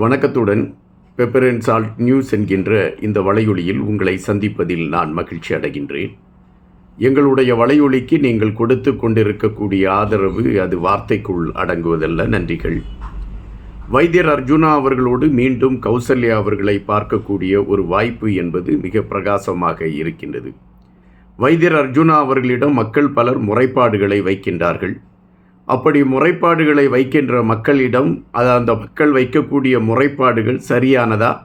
வணக்கத்துடன் pepper and salt news என்கின்ற இந்த வலையொலியில் உங்களை சந்திப்பதில் நான் மகிழ்ச்சி அடைகின்றேன். எங்களுடைய வலையொலிக்கு நீங்கள் கொடுத்து கொண்டிருக்கக்கூடிய ஆதரவு அது வார்த்தைக்குள் அடங்குவதல்ல நன்றிகள். வைத்தியர் அர்ஜுனா அவர்களோடு மீண்டும் கௌசல்யா அவர்களை பார்க்கக்கூடிய ஒரு வாய்ப்பு என்பது மிக பிரகாசமாக இருக்கின்றது. வைத்தியர் அர்ஜுனா அவர்களிடம் மக்கள் பலர் முறைப்பாடுகளை வைக்கின்றார்கள். அப்படி முறைப்பாடுகளை வைக்கின்ற மக்களிடம் அது அந்த மக்கள் வைக்கக்கூடிய முறைப்பாடுகள் சரியானதா?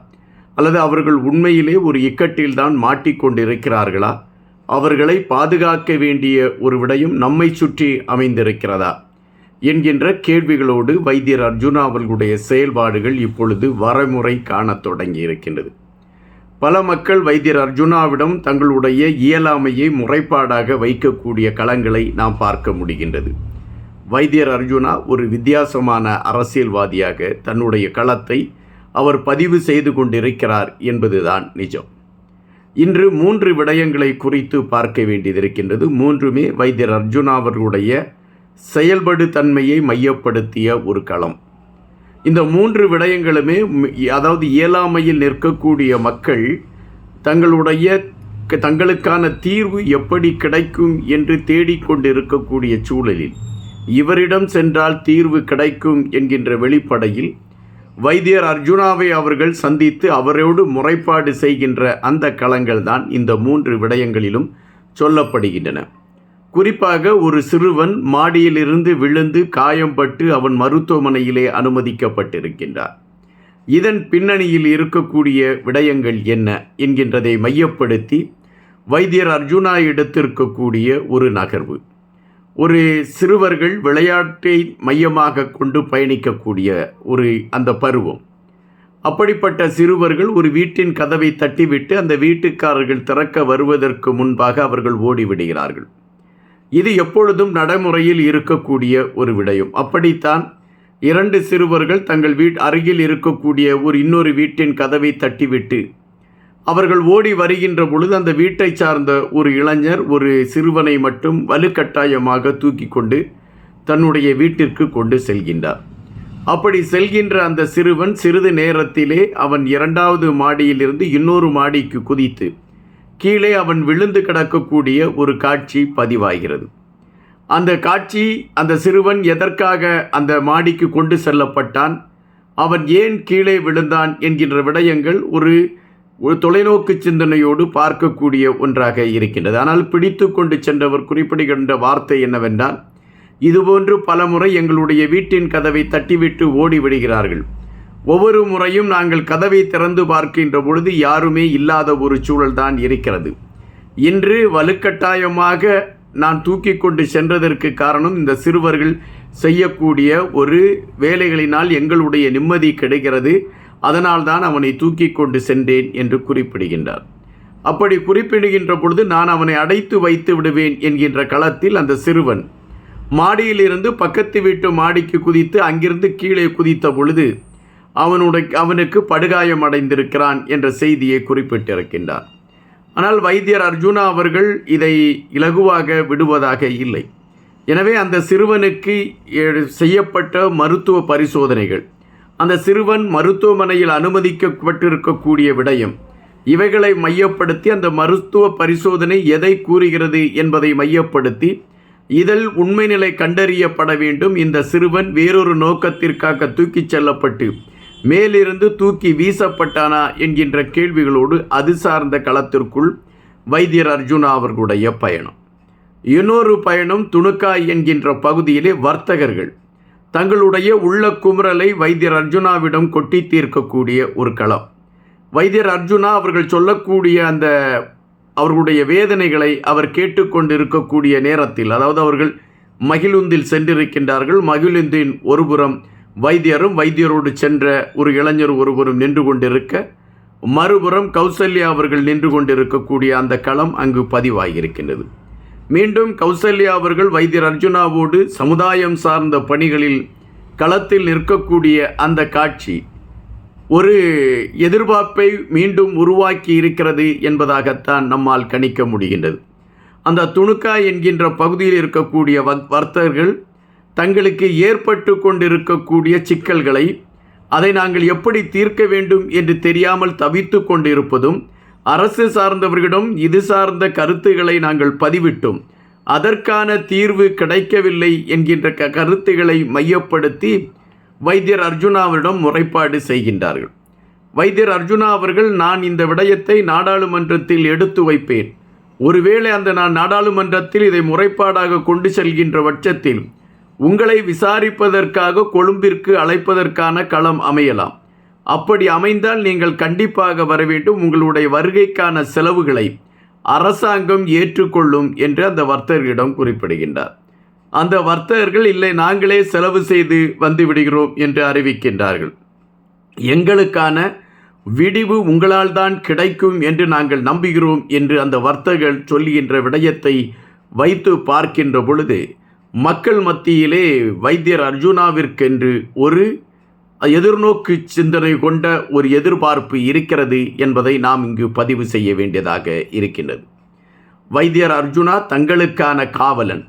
அல்லது அவர்கள் உண்மையிலே ஒரு இக்கட்டில்தான் மாட்டிக்கொண்டிருக்கிறார்களா அவர்களை பாதுகாக்க வேண்டிய ஒரு விடயம் நம்மை சுற்றி அமைந்திருக்கிறதா? என்கின்ற கேள்விகளோடு வைத்தியர் அர்ஜுனா அவர்களுடைய செயல்பாடுகள் இப்பொழுது வரைமுறை காணத் தொடங்கி இருக்கின்றது. பல மக்கள் வைத்தியர் அர்ஜுனாவிடம் தங்களுடைய இயலாமையை முறைப்பாடாக வைக்கக்கூடிய களங்களை நாம் பார்க்க முடிகின்றது. வைத்தியர் அர்ஜுனா ஒரு வித்தியாசமான அரசியல்வாதியாக தன்னுடைய களத்தை அவர் பதிவு செய்து கொண்டிருக்கிறார் என்பதுதான் நிஜம். இன்று மூன்று விடயங்களை குறித்து பார்க்க வேண்டியதிருக்கின்றது மூன்றுமே வைத்தியர் அர்ஜுனா அவர்களுடைய செயல்படு தன்மையை மையப்படுத்திய ஒரு களம். இந்த மூன்று விடயங்களுமே அதாவது இயலாமையில் நிற்கக்கூடிய மக்கள் தங்களுடைய க- தங்களுக்கான தீர்வு எப்படி கிடைக்கும் என்று தேடிக்கொண்டிருக்கக்கூடிய சூழலில் இவரிடம் சென்றால் தீர்வு கிடைக்கும் என்கின்ற வெளிப்படையில் வைத்தியர் அர்ஜுனாவை அவர்கள் சந்தித்து அவரோடு முறைப்பாடு செய்கின்ற அந்த களங்கள் தான் இந்த மூன்று விடயங்களிலும் சொல்லப்படுகின்றன. குறிப்பாக ஒரு சிறுவன் மாடியிலிருந்து விழுந்து காயம்பட்டு அவன் மருத்துவமனையிலே அனுமதிக்கப்பட்டிருக்கின்றார். இதன் பின்னணியில் இருக்கக்கூடிய விடயங்கள் என்ன என்கின்றதை மையப்படுத்தி வைத்தியர் அர்ஜுனா எடுத்திருக்கக்கூடிய ஒரு நகர்வு. ஒரு சிறுவர்கள் விளையாட்டை மையமாக கொண்டு பயணிக்கக்கூடிய ஒரு அந்த பருவம். அப்படிப்பட்ட சிறுவர்கள் ஒரு வீட்டின் கதவை தட்டிவிட்டு அந்த வீட்டுக்காரர்கள் திறக்க வருவதற்கு முன்பாக அவர்கள் ஓடிவிடுகிறார்கள். இது எப்பொழுதும் நடைமுறையில் இருக்கக்கூடிய ஒரு விடயம். அப்படித்தான் இரண்டு சிறுவர்கள் தங்கள் வீட் அருகில் இருக்கக்கூடிய ஒரு இன்னொரு வீட்டின் கதவை தட்டிவிட்டு அவர்கள் ஓடி வருகின்ற பொழுது அந்த வீட்டை சார்ந்த ஒரு இளைஞர் ஒரு சிறுவனை மட்டும் வலுக்கட்டாயமாக தூக்கி கொண்டு தன்னுடைய வீட்டிற்கு கொண்டு செல்கின்றார். அப்படி செல்கின்ற அந்த சிறுவன் சிறிது நேரத்திலே அவன் இரண்டாவது மாடியிலிருந்து இன்னொரு மாடிக்கு குதித்து கீழே அவன் விழுந்து கிடக்கக்கூடிய ஒரு காட்சி பதிவாகிறது. அந்த காட்சி அந்த சிறுவன் எதற்காக அந்த மாடிக்கு கொண்டு செல்லப்பட்டான் அவன் ஏன் கீழே விழுந்தான் என்கின்ற விடயங்கள் ஒரு ஒரு தொலைநோக்கு சிந்தனையோடு பார்க்கக்கூடிய ஒன்றாக இருக்கின்றது. ஆனால் பிடித்து கொண்டு சென்றவர் குறிப்பிடுகின்ற வார்த்தை என்னவென்றால் இதுபோன்று பலமுறை எங்களுடைய வீட்டின் கதவை தட்டிவிட்டு ஓடி விடுகிறார்கள் ஒவ்வொரு முறையும் நாங்கள் கதவை திறந்து பார்க்கின்ற பொழுது யாருமே இல்லாத ஒரு சூழல்தான் இருக்கிறது. இன்று வலுக்கட்டாயமாக நான் தூக்கி கொண்டு சென்றதற்கு காரணம் இந்த சிறுவர்கள் செய்யக்கூடிய ஒரு வேலைகளினால் எங்களுடைய நிம்மதி கிடைக்கிறது அதனால்தான் அவனை தூக்கி கொண்டு சென்றேன் என்று குறிப்பிடுகின்றார். அப்படி குறிப்பிடுகின்ற பொழுது நான் அவனை அடைத்து வைத்து விடுவேன் என்கின்ற களத்தில் அந்த சிறுவன் மாடியிலிருந்து பக்கத்து வீட்டு மாடிக்கு குதித்து அங்கிருந்து கீழே குதித்த பொழுது அவனுடைய அவனுக்கு படுகாயம் அடைந்திருக்கிறான் என்ற செய்தியை குறிப்பிட்டிருக்கின்றார். ஆனால் வைத்தியர் அர்ஜுனா அவர்கள் இதை இலகுவாக விடுவதாக இல்லை. எனவே அந்த சிறுவனுக்கு செய்யப்பட்ட மருத்துவ பரிசோதனைகள் அந்த சிறுவன் மருத்துவமனையில் அனுமதிக்கப்பட்டிருக்கக்கூடிய விடயம். இவைகளை மையப்படுத்தி அந்த மருத்துவ பரிசோதனை எதை கூறுகிறது என்பதை மையப்படுத்தி இதில் உண்மை நிலை கண்டறியப்பட வேண்டும். இந்த சிறுவன் வேறொரு நோக்கத்திற்காக தூக்கிச் செல்லப்பட்டு மேலிருந்து தூக்கி வீசப்பட்டானா என்கின்ற கேள்விகளோடு அது சார்ந்த களத்திற்குள் வைத்தியர் அர்ஜுனா அவர்களுடைய பயணம். இன்னொரு பயணம் துணுக்காய் என்கின்ற பகுதியிலே வர்த்தகர்கள். தங்களுடைய உள்ள குமுறலை வைத்தியர் அர்ஜுனாவிடம் கொட்டி தீர்க்கக்கூடிய ஒரு களம். வைத்தியர் அர்ஜுனா அவர்கள் சொல்லக்கூடிய அந்த அவர்களுடைய வேதனைகளை அவர் கேட்டுக்கொண்டிருக்கக்கூடிய நேரத்தில் அதாவது அவர்கள் மகிழுந்தில் சென்றிருக்கின்றார்கள். மகிழுந்தின் ஒருபுறம் வைத்தியரும் வைத்தியரோடு சென்ற ஒரு இளைஞர் ஒருவரும் நின்று கொண்டிருக்க மறுபுறம் கௌசல்யா அவர்கள் நின்று கொண்டிருக்கக்கூடிய அந்த களம் அங்கு பதிவாகியிருக்கின்றது. மீண்டும் கௌசல்யா அவர்கள் வைத்தியர் அர்ஜுனாவோடு சமுதாயம் சார்ந்த பணிகளில் களத்தில் நிற்கக்கூடிய அந்த காட்சி ஒரு எதிர்பார்ப்பை மீண்டும் உருவாக்கி இருக்கிறது என்பதாகத்தான் நம்மால் கணிக்க முடிகின்றது. அந்த துணுக்கா என்கின்ற பகுதியில் இருக்கக்கூடிய வர்த்தகர்கள் தங்களுக்கு ஏற்பட்டு கொண்டிருக்கக்கூடிய சிக்கல்களை அதை நாங்கள் எப்படி தீர்க்க வேண்டும் என்று தெரியாமல் தவித்து கொண்டிருப்பதும் அரசு சார்ந்தவர்களிடம் இது சார்ந்த கருத்துக்களை நாங்கள் பதிவிட்டோம். அதற்கான தீர்வு கிடைக்கவில்லை என்கின்ற க கருத்துக்களை மையப்படுத்தி வைத்தியர் அர்ஜுனா அவரிடம் முறைப்பாடு செய்கின்றார்கள். வைத்தியர் அர்ஜுனா அவர்கள் நான் இந்த விடயத்தை நாடாளுமன்றத்தில் எடுத்து வைப்பேன். ஒருவேளை அந்த நான் நாடாளுமன்றத்தில் இதை முறைப்பாடாக கொண்டு செல்கின்ற பட்சத்தில் உங்களை விசாரிப்பதற்காக கொழும்பிற்கு அழைப்பதற்கான களம் அமையலாம். அப்படி அமைந்தால் நீங்கள் கண்டிப்பாக வர வேண்டும் உங்களுடைய வருகைக்கான செலவுகளை அரசாங்கம் ஏற்றுக்கொள்ளும் என்று அந்த வர்த்தகரிடம் குறிப்பிடுகின்றார். அந்த வர்த்தகர்கள் இல்லை நாங்களே செலவு செய்து வந்து விடுகிறோம் என்று அறிவிக்கின்றார்கள். எங்களுக்கான விடிவு உங்களால் தான் கிடைக்கும் என்று நாங்கள் நம்புகிறோம் என்று அந்த வர்த்தகர்கள் சொல்லுகின்ற விடயத்தை வைத்து பார்க்கின்ற பொழுது மக்கள் மத்தியிலே வைத்தியர் அர்ஜுனாவிற்கென்று ஒரு எதிர்நோக்கு சிந்தனை கொண்ட ஒரு எதிர்பார்ப்பு இருக்கிறது என்பதை நாம் இங்கு பதிவு செய்ய வேண்டியதாக இருக்கின்றது. வைத்தியர் அர்ஜுனா தங்களுக்கான காவலன்.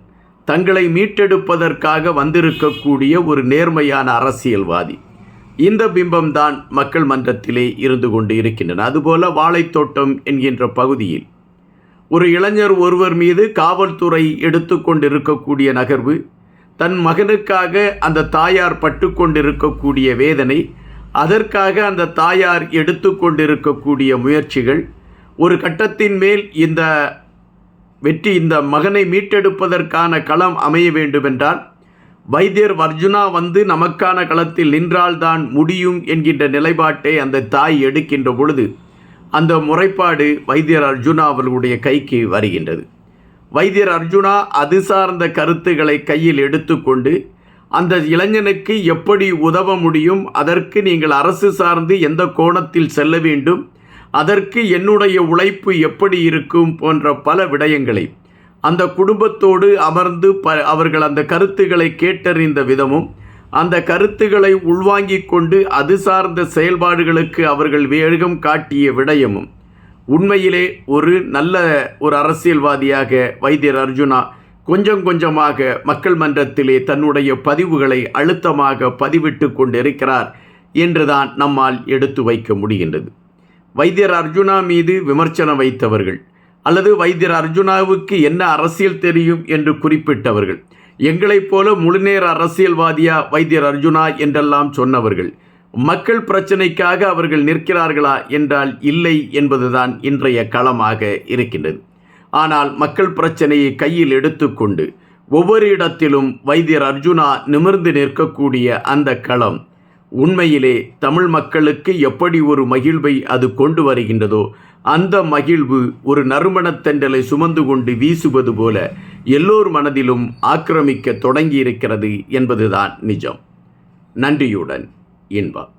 தங்களை மீட்டெடுப்பதற்காக வந்திருக்கக்கூடிய ஒரு நேர்மையான அரசியல்வாதி. இந்த பிம்பம்தான் மக்கள் மன்றத்திலே இருந்து கொண்டு இருக்கின்றன. அதுபோல வாழைத்தோட்டம் என்கின்ற பகுதியில். ஒரு இளைஞர் ஒருவர் மீது காவல்துறை எடுத்துக்கொண்டிருக்கக்கூடிய நகர்வு தன் மகனுக்காக அந்த தாயார் பட்டுக்கொண்டிருக்கக்கூடிய வேதனை அதற்காக அந்த தாயார் எடுத்துக்கொண்டிருக்கக்கூடிய முயற்சிகள் ஒரு கட்டத்தின் மேல் இந்த வெற்றி இந்த மகனை மீட்டெடுப்பதற்கான களம் அமைய வேண்டுமென்றால் வைத்தியர் வர்ஜுனா வந்து நமக்கான களத்தில் நின்றால்தான் முடியும் என்கின்ற நிலைப்பாட்டை அந்த தாய் எடுக்கின்ற பொழுது அந்த முறைப்பாடு வைத்தியர் அர்ஜுனா அவர்களுடைய கைக்கு வருகின்றது. வைத்தியர் அர்ஜுனா அது சார்ந்த கருத்துக்களை கையில் எடுத்துக்கொண்டு அந்த இளைஞனுக்கு எப்படி உதவ முடியும் அதற்கு நீங்கள் அரசு சார்ந்து எந்த கோணத்தில் செல்ல வேண்டும் அதற்கு என்னுடைய உழைப்பு எப்படி இருக்கும் போன்ற பல விடயங்களை அந்த குடும்பத்தோடு அமர்ந்து ப அவர்கள் அந்த கருத்துக்களை கேட்டறிந்த விதமும் அந்த கருத்துக்களை உள்வாங்கிக் கொண்டு அது சார்ந்த செயல்பாடுகளுக்கு அவர்கள் வேகம் காட்டிய விடயமும். உண்மையிலே ஒரு நல்ல ஒரு அரசியல்வாதியாக வைத்தியர் அர்ஜுனா கொஞ்சம் கொஞ்சமாக மக்கள் மன்றத்திலே தன்னுடைய பதிவுகளை அழுத்தமாக பதிவிட்டு கொண்டிருக்கிறார் என்றுதான் நம்மால் எடுத்து வைக்க முடிகின்றது. வைத்தியர் அர்ஜுனா மீது விமர்சனம் வைத்தவர்கள் அல்லது வைத்தியர் அர்ஜுனாவுக்கு என்ன அரசியல் தெரியும் என்று குறிப்பிட்டவர்கள் எங்களைப் போல முழுநேர அரசியல்வாதியா வைத்தியர் அர்ஜுனா என்றெல்லாம் சொன்னவர்கள் மக்கள் பிரச்சனைக்காக அவர்கள் நிற்கிறார்களா என்றால் இல்லை என்பதுதான் இன்றைய களமாக இருக்கின்றது. ஆனால் மக்கள் பிரச்சனையை கையில் எடுத்துக்கொண்டு ஒவ்வொரு இடத்திலும் வைத்தியர் அர்ஜுனா நிமிர்ந்து நிற்கக்கூடிய அந்த களம் உண்மையிலே தமிழ் மக்களுக்கு எப்படி ஒரு மகிழ்வை அது கொண்டு வருகின்றதோ அந்த மகிழ்வு ஒரு நறுமணத்தண்டலை சுமந்து கொண்டு வீசுவது போல எல்லோர் மனதிலும் ஆக்கிரமிக்க தொடங்கியிருக்கிறது என்பதுதான் நிஜம். நன்றியுடன் இன்பம்